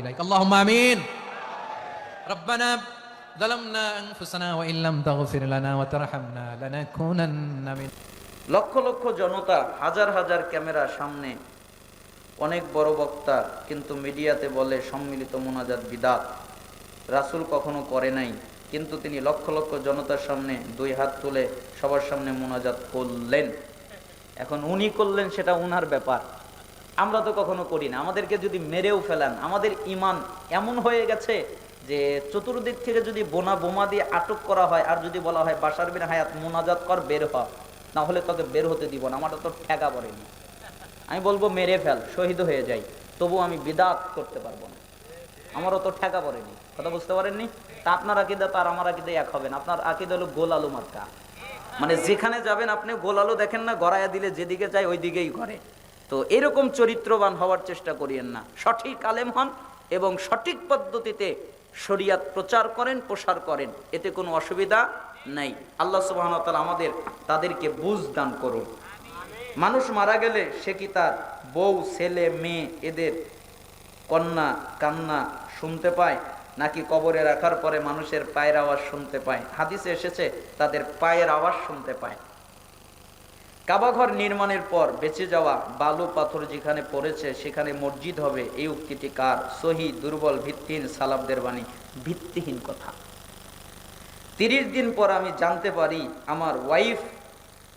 إليك اللهم آمين ربنا ظلمنا أنفسنا وإن لم تغفر لنا وترحمنا لنكونن من লক্ষ লক্ষ জনতা হাজার হাজার ক্যামেরার সামনে অনেক বড় বক্তা কিন্তু মিডিয়াতে বলে সম্মিলিত মোনাজাত বিদাত রাসূল কখনো করে নাই কিন্তু তিনি লক্ষ লক্ষ জনতার সামনে দুই হাত তুলে সবার সামনে মোনাজাত করলেন এখন উনি করলেন সেটা উনার ব্যাপার আমরা তো কখনো করি না। আমাদেরকে যদি মেরেও ফেলান, আমাদের ইমান এমন হয়ে গেছে যে চতুর্দিক থেকে যদি বোনা বোমা দিয়ে আটক করা হয় আর যদি বলা হয় বাসার বিন হায়াত মোনাজাত কর, বের হ। না হলে তোকে বের হতে দিব না, আমারটা তো ঠেকা পড়েনি। আমি বলব, মেরে ফেল, শহীদ হয়ে যাই। তবু আমি বিদাত করতে পারব না। আমারও তো ঠেকা পড়েনি। কথা বুঝতে পারেননি? তা আপনার আকিদা তো আর আমার আকিদা এক হবে না। আপনার আকিদা হলো গোল আলু মার্কা। মানে যেখানে যাবেন আপনি গোল আলু দেখেন না গড়াইয়া দিলে যেদিকে যায় ওই দিকেই ঘরে। তো এরকম চরিত্রবান হওয়ার চেষ্টা করিয়েন না। সঠিক আলেম হন এবং সঠিক পদ্ধতিতে শরিয়াত প্রচার করেন, প্রসার করেন। এতে কোনো অসুবিধা নেই। আল্লাহ সুবাহ আমাদের, তাদেরকে বুঝ দান করুন। মানুষ মারা গেলে সে কি তার বউ, ছেলে, মেয়ে এদের কন্যা, কান্না শুনতে পায়, নাকি কবরে রাখার পরে মানুষের পায়ের আওয়াজ শুনতে পায়? হাদিসে এসেছে, তাদের পায়ের আওয়াজ শুনতে পায়। কাবাঘর নির্মাণের পর বেঁচে যাওয়া বালু পাথর যেখানে পড়েছে, সেখানে মসজিদ হবে। এই উক্তিটি কার? সহি, দুর্বল, ভিত্তিহীন সালাবদের বাণী। ভিত্তিহীন কথা। তিরিশ দিন পর আমি জানতে পারি, আমার ওয়াইফ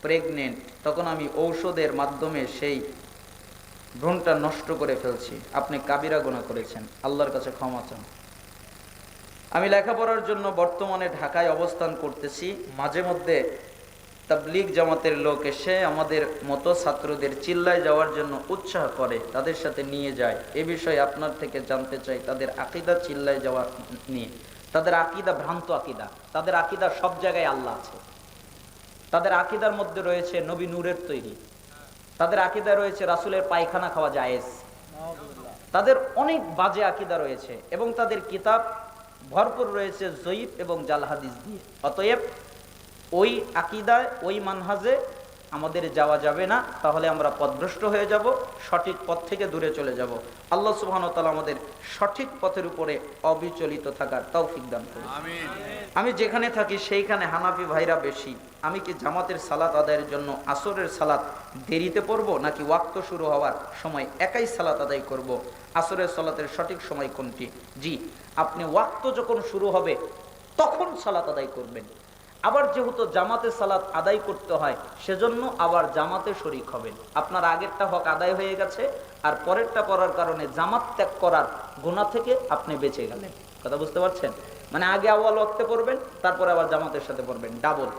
প্রেগনেন্ট। তখন আমি ঔষধের মাধ্যমে সেই ভ্রূণটা নষ্ট করে ফেলছি। আপনি কাবিরা গোনা করেছেন। আল্লাহর কাছে ক্ষমা চান। আমি লেখাপড়ার জন্য বর্তমানে ঢাকায় অবস্থান করতেছি। মাঝে মধ্যে তাবলিগ জামাতের লোক এসে আমাদের মতো ছাত্রদের চিল্লায় যাওয়ার জন্য উৎসাহ করে, তাদের সাথে নিয়ে যায়। এ বিষয়ে আপনার থেকে জানতে চাই, তাদের আকিদা চিল্লায় যাওয়া নিয়ে। তাদের আকিদা ভ্রান্ত আকিদা। তাদের আকিদা সব জায়গায় আল্লাহ আছে। তাদের আকিদার মধ্যে রয়েছে নবী নূরের তৈরি। তাদের আকিদা রয়েছে রাসুলের পায়খানা খাওয়া জায়েজ। তাদের অনেক বাজে আকিদা রয়েছে এবং তাদের কিতাব ভরপুর রয়েছে জয়ীফ এবং জাল হাদিস দিয়ে। অতএব ওই আকিদায় ওই মানহাজে আমাদের যাওয়া যাবে না তাহলে আমরা পথভ্রষ্ট হয়ে যাব সঠিক পথ থেকে দূরে চলে যাব। আল্লাহ সুবহান তাআলা আমাদের সঠিক পথের উপরে অবিচলিত থাকার তৌফিক দান করুন। আমি যেখানে থাকি সেইখানে হানাফি ভাইরা বেশি। আমি কি জামাতের সালাত আদায়ের জন্য আসরের সালাত দেরিতে পড়ব নাকি ওয়াক্ত শুরু হওয়ার সময় একাই সালাত আদায় করব? আসরের সালাতের সঠিক সময় কোনটি? জি আপনি ওয়াক্ত যখন শুরু হবে তখন সালাত আদায় করবেন। আবার যেহেতু জামাতে সালাত আদায় করতে হয়, সেজন্য আবার জামাতে শরিক হবেন আপনার আগেরটা হক আদায় হয়ে গেছে, আর পরেরটা করার কারণে জামাত ত্যাগ করার গোনা থেকে আপনি বেঁচে গেলেন। কথা বুঝতে পারছেন? মানে আগে আওয়াল ওয়াক্তে পড়বেন, তারপরে আবার জামাতের সাথে পড়বেন। ডাবল।